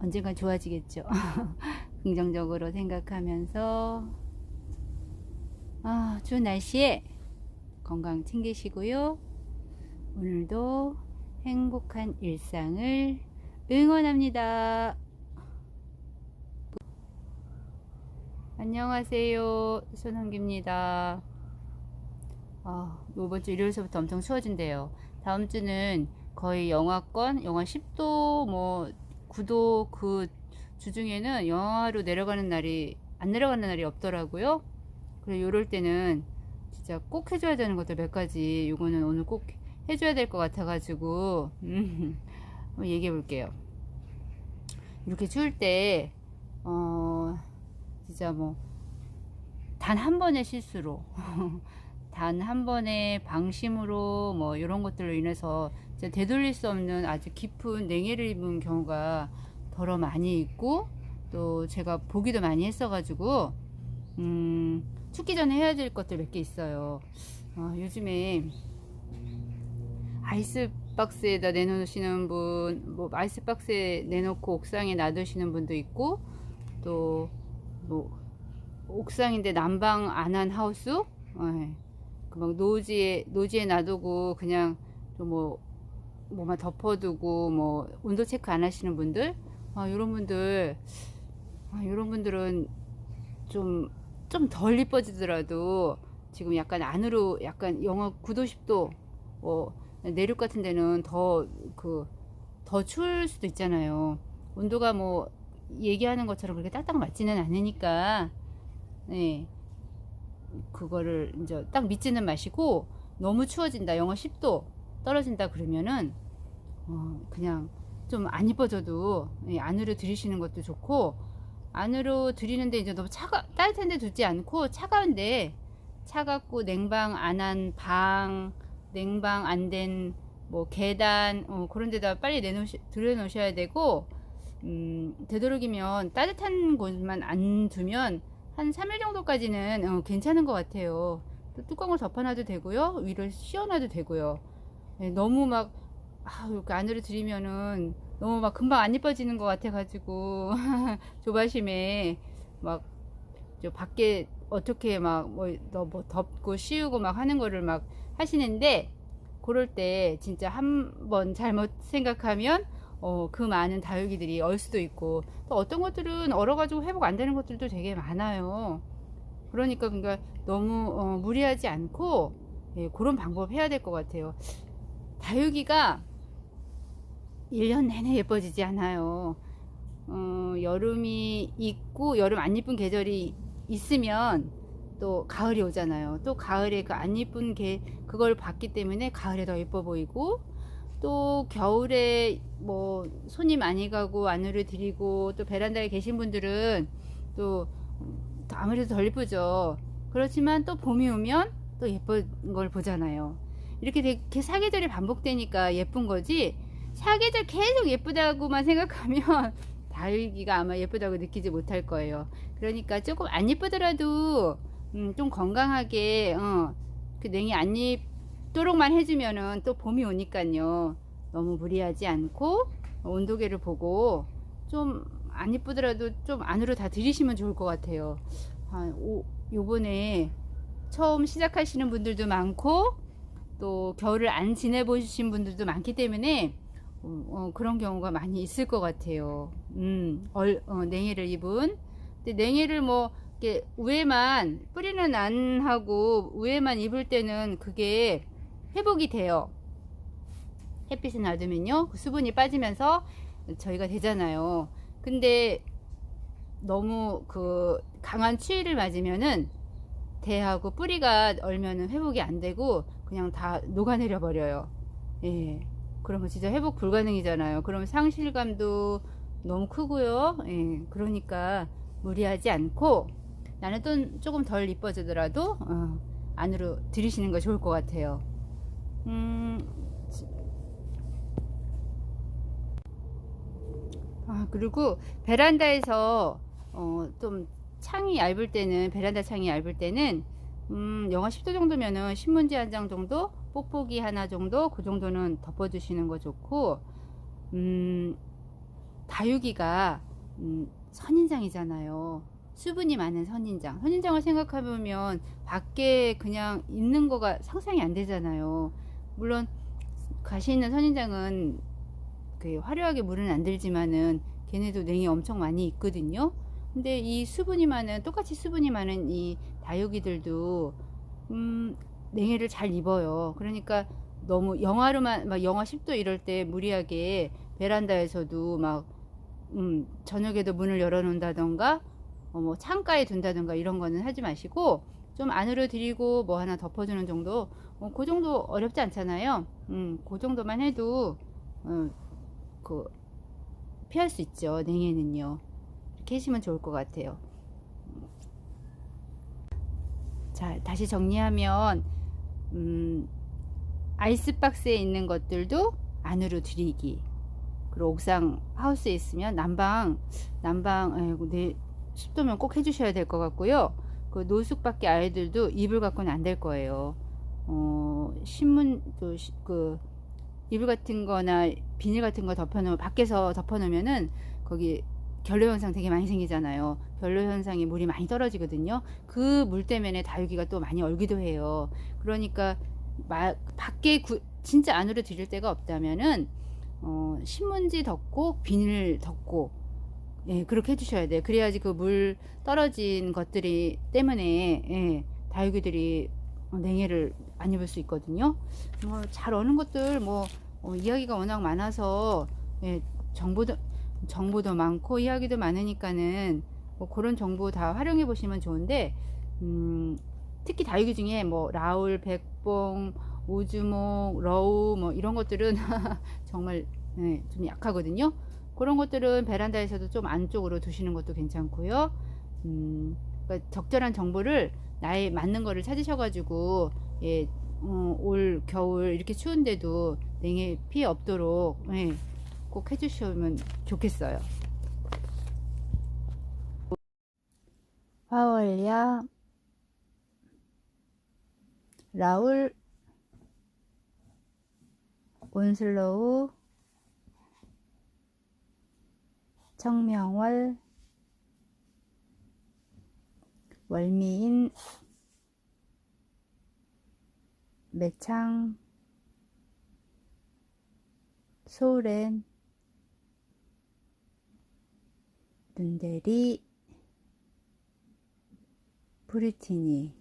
언젠간 좋아지겠죠. 긍정적으로 생각하면서 아, 추운 날씨에 건강 챙기시고요. 오늘도 행복한 일상을 응원합니다. 안녕하세요. 손흥기입니다. 아, 이번 주 일요일서부터 엄청 추워진대요. 다음 주는 거의 영하권, 영하 10도, 뭐 9도 그 주중에는 영하로 내려가는 날이 안 내려가는 날이 없더라고요. 그래 요럴 때는 진짜 꼭 해줘야 되는 것들 몇 가지 요거는 오늘 꼭 해줘야 될 것 같아가지고 음, 한번 얘기해 볼게요. 이렇게 추울 때 어, 진짜 뭐 단 한 번의 실수로 단 한 번의 방심으로 뭐 이런 것들로 인해서 되돌릴 수 없는 아주 깊은 냉해를 입은 경우가 더러 많이 있고 또 제가 보기도 많이 했어가지고 음, 춥기 전에 해야 될 것들 몇 개 있어요. 어, 요즘에 아이스박스에다 내놓으시는 분, 뭐 아이스박스에 내놓고 옥상에 놔두시는 분도 있고 또 뭐 옥상인데 난방 안 한 하우스, 어, 그막 노지에 노지에 놔두고 그냥 좀뭐 뭐만 덮어두고 뭐 온도 체크 안 하시는 분들, 아, 이런 분들, 아, 이런 분들은 좀 좀 덜 이뻐지더라도 지금 약간 안으로 약간 영하 9도 10도 뭐 내륙 같은 데는 더 그 더 추울 수도 있잖아요. 온도가 뭐 얘기하는 것처럼 그렇게 딱딱 맞지는 않으니까 네 그거를 이제 딱 믿지는 마시고 너무 추워진다 영하 10도 떨어진다 그러면은 어 그냥 좀 안 이뻐져도 예, 안으로 들이시는 것도 좋고 안으로 들이는데 이제 너무 차가 따뜻한데 두지 않고 차가운데 차갑고 냉방 안 한 방 냉방 안 된 뭐 계단 어, 그런 데다 빨리 내놓으시 들여놓으셔야 되고 음, 되도록이면 따뜻한 곳만 안 두면 한 3일 정도까지는 어, 괜찮은 것 같아요. 또 뚜껑을 덮어놔도 되고요. 위를 씌워놔도 되고요. 예, 너무 막 아, 이렇게 안으로 들이면은 너무 막 금방 안 이뻐지는 것 같아가지고 조바심에 막 저 밖에 어떻게 막뭐뭐 덮고 씌우고 막 하는 거를 막 하시는데 그럴 때 진짜 한 번 잘못 생각하면 어, 그 많은 다육이들이 얼 수도 있고 또 어떤 것들은 얼어가지고 회복 안 되는 것들도 되게 많아요. 그러니까 그러니까 너무 어, 무리하지 않고 예, 그런 방법 해야 될 것 같아요. 다육이가 1년 내내 예뻐지지 않아요. 어, 여름이 있고 여름 안 이쁜 계절이 있으면 또 가을이 오잖아요. 또 가을에 그안 이쁜 게 그걸 봤기 때문에 가을에 더 예뻐 보이고 또 겨울에 뭐 손이 많이 가고 안으로 들이고 또 베란다에 계신 분들은 또 아무래도 덜 예쁘죠. 그렇지만 또 봄이 오면 또 예쁜 걸 보잖아요. 이렇게 되게 사계절이 반복되니까 예쁜 거지 사계절 계속 예쁘다고만 생각하면 다육이가 아마 예쁘다고 느끼지 못할 거예요. 그러니까 조금 안 예쁘더라도 음, 좀 건강하게 어, 그 냉이 안 입도록만 해주면은 또 봄이 오니까요. 너무 무리하지 않고 온도계를 보고 좀안 이쁘더라도 좀 안으로 다 들이시면 좋을 것 같아요. 아, 오, 요번에 처음 시작하시는 분들도 많고 또 겨울을 안 지내보신 분들도 많기 때문에 어, 어, 그런 경우가 많이 있을 것 같아요. 음, 얼, 어, 냉해를 입은. 근데 냉해를 뭐, 이렇게 위에만, 뿌리는 안 하고 위에만 입을 때는 그게 회복이 돼요. 햇빛에 놔두면요. 그 수분이 빠지면서 저희가 되잖아요. 근데 너무 그 강한 추위를 맞으면은 대하고 뿌리가 얼면은 회복이 안 되고 그냥 다 녹아내려 버려요. 예. 그러면 진짜 회복 불가능이잖아요. 그러면 상실감도 너무 크고요. 예, 그러니까 무리하지 않고 나는 또 조금 덜 이뻐지더라도 어, 안으로 들이시는 거 좋을 것 같아요. 음, 아, 그리고 베란다에서 어, 좀 창이 얇을 때는 베란다 창이 얇을 때는 음, 영하 10도 정도면은 신문지 한 장 정도 뽁뽁이 하나 정도 그 정도는 덮어주시는 거 좋고 음, 다육이가 음, 선인장이잖아요. 수분이 많은 선인장. 선인장을 생각해보면 밖에 그냥 있는 거가 상상이 안 되잖아요. 물론 가시 있는 선인장은 그 화려하게 물은 안 들지만은 걔네도 냉이 엄청 많이 있거든요. 근데 이 수분이 많은 똑같이 수분이 많은 이 다육이들도 음, 냉해를 잘 입어요. 그러니까 너무 영하로만 막 영하 10도 이럴 때 무리하게 베란다에서도 막 음, 저녁에도 문을 열어놓는다던가 어, 뭐 창가에 둔다던가 이런 거는 하지 마시고 좀 안으로 들이고 뭐 하나 덮어주는 정도 어, 그 정도 어렵지 않잖아요. 음, 그 정도만 해도 어, 그 피할 수 있죠. 냉해는요. 이렇게 하시면 좋을 것 같아요. 자, 다시 정리하면 음, 아이스박스에 있는 것들도 안으로 들이기. 그리고 옥상 하우스에 있으면 난방, 난방, 아이고, 내 10도면 꼭 해주셔야 될 것 같고요. 그 노숙 밖에 아이들도 이불 갖고는 안 될 거예요. 어, 신문, 또, 시- 그, 이불 같은 거나 비닐 같은 거 덮어놓으면, 밖에서 덮어놓으면은 거기 결로 현상 되게 많이 생기잖아요. 결로 현상에 물이 많이 떨어지거든요. 그 물 때문에 다육이가 또 많이 얼기도 해요. 그러니까 마, 밖에 구, 진짜 안으로 들일 데가 없다면은 어, 신문지 덮고 비닐 덮고 예, 그렇게 해주셔야 돼요. 그래야지 그 물 떨어진 것들이 때문에 예, 다육이들이 어, 냉해를 안 입을 수 있거든요. 뭐 잘 어는 것들 뭐 어, 이야기가 워낙 많아서 예, 정보도 정보도 많고 이야기도 많으니까는 뭐 그런 정보 다 활용해 보시면 좋은데 음, 특히 다육이 중에 뭐 라울, 백봉, 오주목, 러우 뭐 이런 것들은 정말 네, 좀 약하거든요. 그런 것들은 베란다에서도 좀 안쪽으로 두시는 것도 괜찮고요. 음, 그러니까 적절한 정보를 나에 맞는 거를 찾으셔가지고 예, 어, 올 겨울 이렇게 추운데도 냉해 피해 없도록 예, 꼭 해주시면 좋겠어요. 화월야 라울 온슬로우 청명월 월미인 매창 소렌 눈대리 브리티니